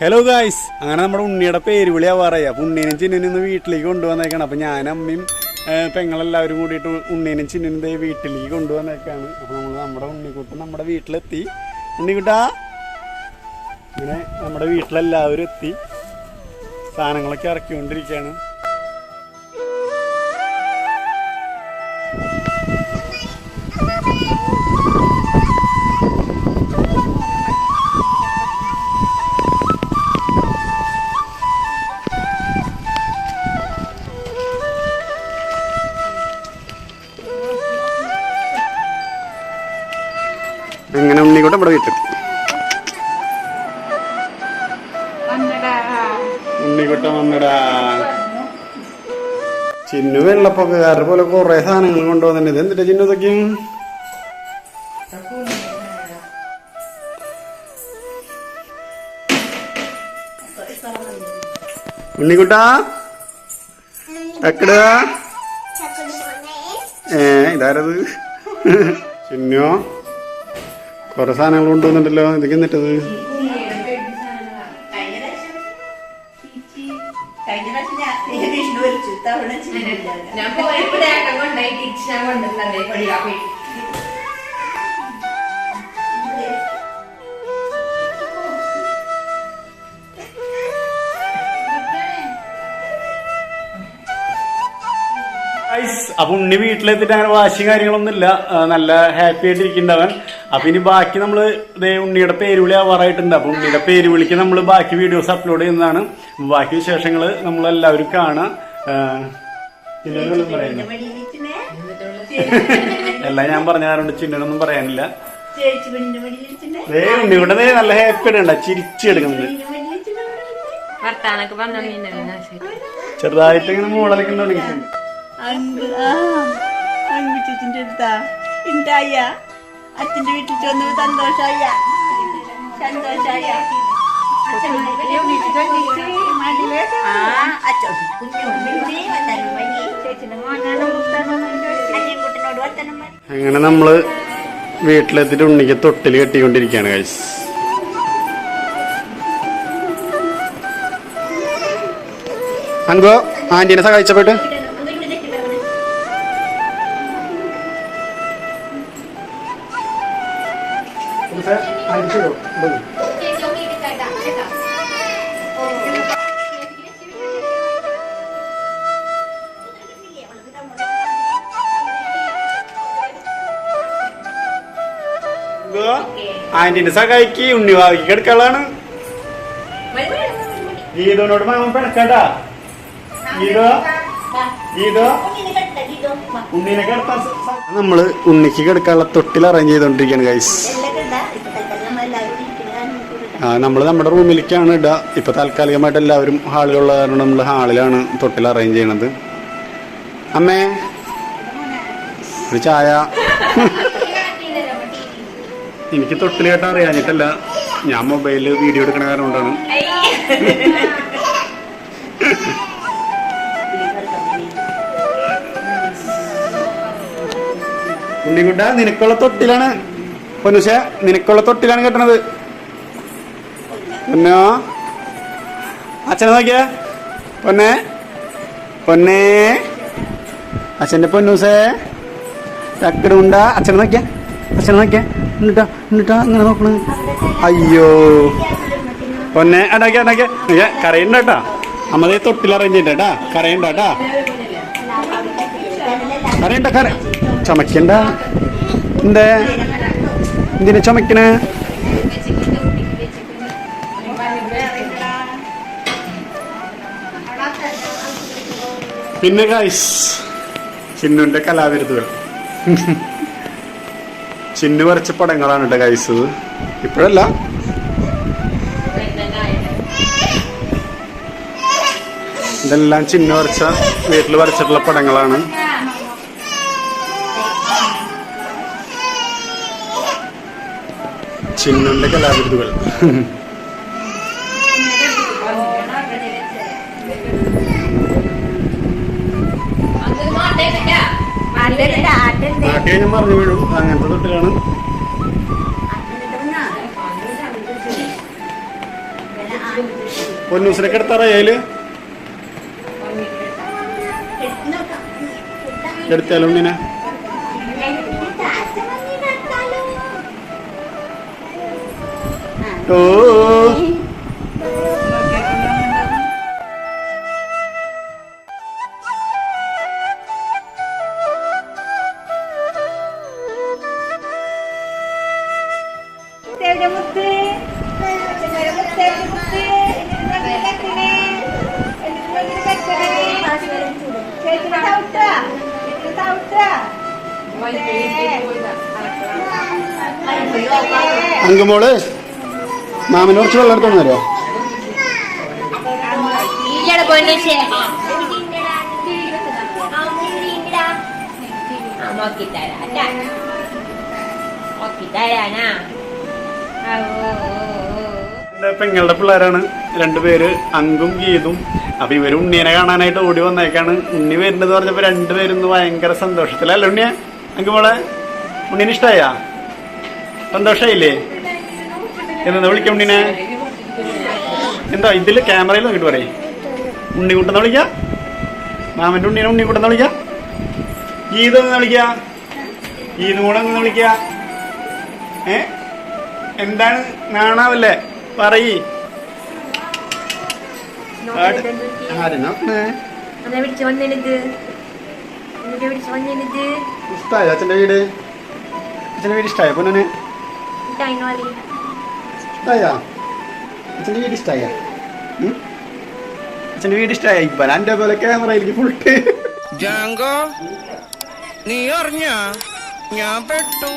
Hello guys അങ്ങനെ നമ്മുടെ ഉണ്ണിയുടെ പേര് വിളിയാ പറയുക അപ്പം ഉണ്ണീനും ചിന്നിനും ഇന്ന് വീട്ടിലേക്ക് കൊണ്ടുവന്നേക്കാണ്. അപ്പോൾ ഞാൻ അമ്മയും പെങ്ങളെല്ലാവരും കൂടിയിട്ട് ഉണ്ണീനും ചിന്നിനും ദേ വീട്ടിലേക്ക് കൊണ്ടുവന്നേക്കാണ്. അപ്പോൾ നമ്മൾ നമ്മുടെ ഉണ്ണിക്കുട്ടൻ നമ്മുടെ വീട്ടിലെത്തി. ഉണ്ണിക്കുട്ടാ ഇങ്ങനെ നമ്മുടെ വീട്ടിലെല്ലാവരും എത്തി. സാധനങ്ങളൊക്കെ ഇറക്കിക്കൊണ്ടിരിക്കുകയാണ് അങ്ങനെ ഉണ്ണിക്കൂട്ടം നമ്മുടെ വീട്ടിൽ വന്നടാ. ചിന്നു വെള്ളപ്പൊക്കക്കാരുടെ പോലെ കുറെ സാധനങ്ങൾ കൊണ്ടുവന്നിട്ട് ഇത് എന്തിട്ടാ ചിന്നു ഇതൊക്കെയും ഉണ്ണിക്കുട്ടാ തക്കടാ ഏ ഇതാരത്? ചിന്നോ? കുറെ സാധനങ്ങൾ കൊണ്ടുവന്നിട്ടല്ലോ. ഇതൊക്കെ എന്നിട്ടത്? അപ്പൊ ഉണ്ണി വീട്ടിലെത്തിയിട്ട് അങ്ങനെ വാശിയും കാര്യങ്ങളൊന്നും ഇല്ല നല്ല ഹാപ്പി ആയിട്ട് ഇരിക്കുന്നവൻ അപ്പൊ ഇനി ബാക്കി നമ്മൾ ദേ ഉണ്ണിയുടെ പേരുവിളി ആവാറായിട്ടുണ്ട്. അപ്പൊ ഉണ്ണിയുടെ പേരുവിളിക്ക് നമ്മൾ ബാക്കി വീഡിയോസ് അപ്ലോഡ് ചെയ്യുന്നതാണ്. ബാക്കി വിശേഷങ്ങൾ നമ്മൾ എല്ലാവരും കാണാം എല്ലാം ഞാൻ പറഞ്ഞ കാരണം ചിന്നനൊന്നും പറയാനില്ല. ഉണ്ണിയുടെ നല്ല ഹാപ്പി ഇടണ്ട ചിരിച്ചെടുക്കുന്നത് ചെറുതായിട്ട് ഇങ്ങനെ മൂടലൊക്കെ തുടങ്ങിയിട്ടുണ്ട് ചേച്ചിന്റെ അടുത്താ. ഉണ്ടായ അച്ഛന്റെ വീട്ടിൽ ചെന്ന് സന്തോഷമായ സന്തോഷമായ അങ്ങനെ നമ്മൾ വീട്ടിലെത്തിട്ട് ഉണ്ണിക്ക് തൊട്ടിൽ കെട്ടിക്കൊണ്ടിരിക്കുകയാണ് കഴിച്ച് അൻകോ ആന്റീനെ സഹായിച്ചപ്പോട്ട് ആന്റീനെ സഹായിക്ക് ഉണ്ണി വാവിക്ക് കിടക്കളാണ് ഗീതോനോട് മാമൻ പിണക്കട്ടാ ഗീതോ? ഗീതോ? ഉണ്ണിനെ കിടത്താൻ നമ്മൾ ഉണ്ണിക്ക് കിടക്കാനുള്ള തൊട്ടിൽ അറേഞ്ച് ചെയ്തോണ്ടിരിക്കാണ് ഗൈസ് നമ്മൾ നമ്മുടെ റൂമിലേക്കാണ് ഇടുക ഇപ്പം താൽക്കാലികമായിട്ട് എല്ലാവരും ഹാളിലുള്ള കാരണം നമ്മൾ ഹാളിലാണ് തൊട്ടിൽ അറേഞ്ച് ചെയ്യണത്. അമ്മേ ഒരു ചായ. എനിക്ക് തൊട്ടിൽ കേട്ടാ അറിയാഞ്ഞിട്ടല്ല ഞാൻ മൊബൈലിൽ വീഡിയോ എടുക്കണ കാരണം കൊണ്ടാണ്. ഉണ്ണിക്കുട്ട നിനക്കുള്ള തൊട്ടിലാണ്. പൊന്നുശ നിനക്കുള്ള തൊട്ടിലാണ് കെട്ടണത്. പൊന്നോ? അച്ഛനെ നോക്കിയ. പൊന്നെ. പൊന്നേ. അച്ഛന്റെ പൊന്നൂസേ. ചക്കടുണ്ട അച്ഛനെ നോക്കിയ. അച്ഛനെ നോക്കിയ. എന്നിട്ടാ എന്നിട്ടാ ഇങ്ങനെ നോക്കണ. അയ്യോ. പൊന്നെ അടാക്കിയ അടാക്കിയ കരയുണ്ട കേട്ടോ അമ്മതേ അറേഞ്ച് ചെയ്യണ്ടാ കരയുണ്ട കേട്ടാ കരയണ്ട കര. ചുമക്കണ്ട എന്തേ? എന്തിനാ ചുമക്കണേ പിന്നെ ഗൈസ് ചിന്നുവിന്റെ കലാവിരുതുകൾ ചിന്നു വരച്ച പടങ്ങളാണ് കേട്ടോ ഗൈസ് ഇത്. ഇപ്പോഴല്ല. ഇതെല്ലാം ചിന്നു വരച്ച വീട്ടിൽ വരച്ചിട്ടുള്ള പടങ്ങളാണ്. ചിന്നുന്റെ കലാവിരുതുകൾ നാട്ടിൽ പറഞ്ഞു വീഴും. അങ്ങനത്തെ തൊട്ടിലാണ് പൊന്നൂസിനൊക്കെ എടുത്തറിയാൽ എടുത്താലോ ഇങ്ങനെ? ഓ. ചേച്ചിനെ മുത്ത്. ചേച്ചിനെ മുത്ത് അങ്കമോൾ മാമന് കുറച്ച് വെള്ളം എടുത്തോണ്ട് ഈയുടെ പൊന്നിച്ചേ നോക്കിത്തരാ നോക്കിത്തരാനാ? എന്റെ പെങ്ങളുടെ പിള്ളേരാണ്. രണ്ടുപേര് അങ്കും ഗീതും. അപ്പൊ ഇവർ ഉണ്ണീനെ കാണാനായിട്ട് ഓടി വന്നേക്കാണ്. ഉണ്ണി വരുന്നത് പറഞ്ഞപ്പോ രണ്ടുപേരും ഭയങ്കര സന്തോഷത്തിലല്ല ഉണ്ണിയ? പോളെ ഉണ്ണിന് ഇഷ്ടായ? സന്തോഷായില്ലേ? എന്താ വിളിക്കാം ഉണ്ണിനെ? എന്താ ഇതിൽ ക്യാമറയിൽ നോക്കിട്ട് പറയേ. ഉണ്ണി കൂട്ടുന്ന വിളിക്ക? മാമന്റെ ഉണ്ണീനെ കൂട്ടുന്ന വിളിക്ക? ഗീത എന്ന് വിളിക്ക? ഗീതും കൂടെ വിളിക്ക? ഏ? എന്താണ് നാണാവല്ലേ? പറയ്. ഇഷ്ടായോ അച്ഛന്റെ വീട്? അച്ഛന്റെ വീട് ഇഷ്ടായോ പൊന്നെ ഇഷ്ടായോ അച്ഛന്റെ വീട് ഇഷ്ടായ? അച്ഛന്റെ വീട് ഇഷ്ടായ? ഇപ്പൊ എന്റെ പോലെ ക്യാമറയിലേക്ക് ഫുൾട്ട് ജാങ്കോ നീ അറിഞ്ഞ? ഞാൻ പെട്ടു.